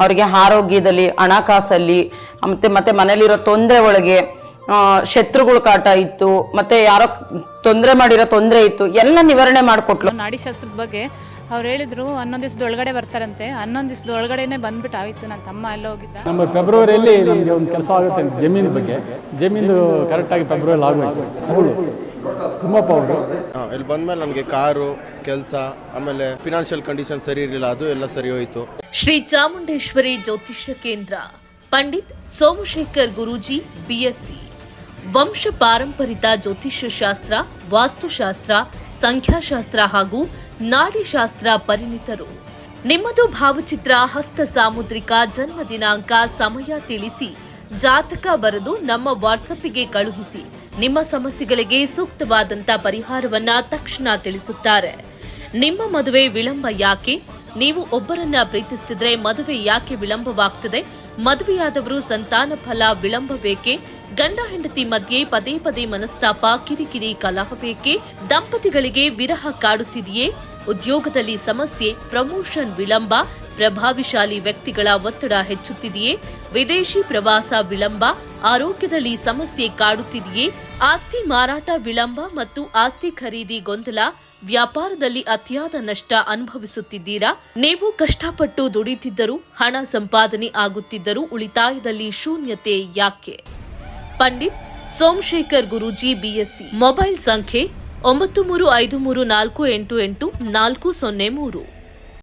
ಅವರಿಗೆ ಆರೋಗ್ಯದಲ್ಲಿ ಹಣಕಾಸಲ್ಲಿ ಮತ್ತೆ ಮತ್ತೆ ಮನೇಲಿರೋ ತೊಂದರೆ ಒಳಗೆ ಶತ್ರುಗಳು ಶತ್ರುಗಳ ಕಾಟ ಇತ್ತು ಮತ್ತೆ ಯಾರೋ ತೊಂದರೆ ಮಾಡಿರೋ ತೊಂದರೆ ಇತ್ತು ಎಲ್ಲ ನಿವಾರಣೆ ಮಾಡಿಕೊಟ್ಲು. ನಾಡಿ ಶಾಸ್ತ್ರದ ಬಗ್ಗೆ ಅವ್ರು ಹೇಳಿದ್ರು ಹನ್ನೊಂದು ದಿವಸದ ಒಳಗಡೆ ಬರ್ತಾರಂತೆ. ಹನ್ನೊಂದು ದಿವಸದ ಒಳಗಡೆನೆ ಬಂದ್ಬಿಟ್ಟು ಆಯ್ತು ನನ್ನ ತಮ್ಮ ಎಲ್ಲ ಹೋಗಿದ್ದ. ನಮ್ಮ ಫೆಬ್ರವರಿಯಲ್ಲಿ ನಮಗೆ ಒಂದು ಕೆಲಸ ಆಗುತ್ತೆ ಜಮೀನು ಬಗ್ಗೆ. ಜಮೀನು ಕರೆಕ್ಟಾಗಿ ಫೆಬ್ರವರಿ ಆಗೋಯ್ತು. ತಿಮ್ಮಪ್ಪ ಅವರು? ಇಲ್ಲಿ ಬಂದ್ಮೇಲೆ ನನಗೆ ಕಾರು ಕೆಲಸ ಆಮೇಲೆ ಫಿನಾನ್ಷಿಯಲ್ ಕಂಡೀಷನ್ ಸರಿ ಇರಲಿಲ್ಲ ಅದು ಎಲ್ಲ ಸರಿ ಹೋಯಿತು. ಶ್ರೀ ಚಾಮುಂಡೇಶ್ವರಿ ಜ್ಯೋತಿಷ್ಯ ಕೇಂದ್ರ ಪಂಡಿತ್ ಸೋಮಶೇಖರ್ ಗುರೂಜಿ ಬಿಎಸ್ಸಿ ವಂಶ ಪಾರಂಪರಿತ ಜ್ಯೋತಿಷ್ಯ ಶಾಸ್ತ್ರ ವಾಸ್ತುಶಾಸ್ತ್ರ ಸಂಖ್ಯಾಶಾಸ್ತ್ರ ಹಾಗೂ ನಾಡಿಶಾಸ್ತ್ರ ಪರಿಣಿತರು. ನಿಮ್ಮದು ಭಾವಚಿತ್ರ ಹಸ್ತ ಸಾಮುದ್ರಿಕ ಜನ್ಮ ದಿನಾಂಕ ಸಮಯ ತಿಳಿಸಿ ಜಾತಕ ಬರೆದು ನಮ್ಮ ವಾಟ್ಸಪ್ಗೆ ಕಳುಹಿಸಿ. ನಿಮ್ಮ ಸಮಸ್ಯೆಗಳಿಗೆ ಸೂಕ್ತವಾದಂಥ ಪರಿಹಾರವನ್ನ ತಕ್ಷಣ ತಿಳಿಸುತ್ತಾರೆ. ನಿಮ್ಮ ಮದುವೆ ವಿಳಂಬ ಯಾಕೆ? ನೀವು ಒಬ್ಬರನ್ನ ಪ್ರೀತಿಸುತ್ತಿದ್ರೆ ಮದುವೆ ಯಾಕೆ ವಿಳಂಬವಾಗ್ತದೆ? ಮದುವೆಯಾದವರು ಸಂತಾನ ಫಲ ವಿಳಂಬಬೇಕೆ ಗಂಡ ಹೆಂಡತಿ ಮಧ್ಯೆ ಪದೇ ಪದೇ ಮನಸ್ತಾಪ, ಕಿರಿಕಿರಿ ಕಲಹಬೇಕೆ ದಂಪತಿಗಳಿಗೆ ವಿರಹ ಕಾಡುತ್ತಿದೆಯೇ? ಉದ್ಯೋಗದಲ್ಲಿ ಸಮಸ್ಯೆ, ಪ್ರಮೋಷನ್ ವಿಳಂಬ, ಪ್ರಭಾವಿಶಾಲಿ ವ್ಯಕ್ತಿಗಳ ಒತ್ತಡ ಹೆಚ್ಚುತ್ತಿದೆಯೇ? ವಿದೇಶಿ ಪ್ರವಾಸ ವಿಳಂಬ, ಆರೋಗ್ಯದಲ್ಲಿ ಸಮಸ್ಯೆ ಕಾಡುತ್ತಿದೆಯೇ? ಆಸ್ತಿ ಮಾರಾಟ ವಿಳಂಬ ಮತ್ತು ಆಸ್ತಿ ಖರೀದಿ ಗೊಂದಲ ವ್ಯಾಪಾರದಲ್ಲಿ ಅತಿಯಾದ ನಷ್ಟ ಅನುಭವಿಸುತ್ತಿದ್ದೀರಾ? ನೀವು ಕಷ್ಟಪಟ್ಟು ದುಡಿತಿದ್ದರೂ, ಹಣ ಸಂಪಾದನೆ ಆಗುತ್ತಿದ್ದರೂ ಉಳಿತಾಯದಲ್ಲಿ ಶೂನ್ಯತೆ ಯಾಕೆ? ಪಂಡಿತ್ ಸೋಮಶೇಖರ್ ಗುರೂಜಿ ಬಿಎಸ್ಸಿ. ಮೊಬೈಲ್ ಸಂಖ್ಯೆ ಒಂಬತ್ತು ಮೂರು ಐದು ಮೂರು ನಾಲ್ಕು ಎಂಟು ಎಂಟು ನಾಲ್ಕು ಸೊನ್ನೆ ಮೂರು.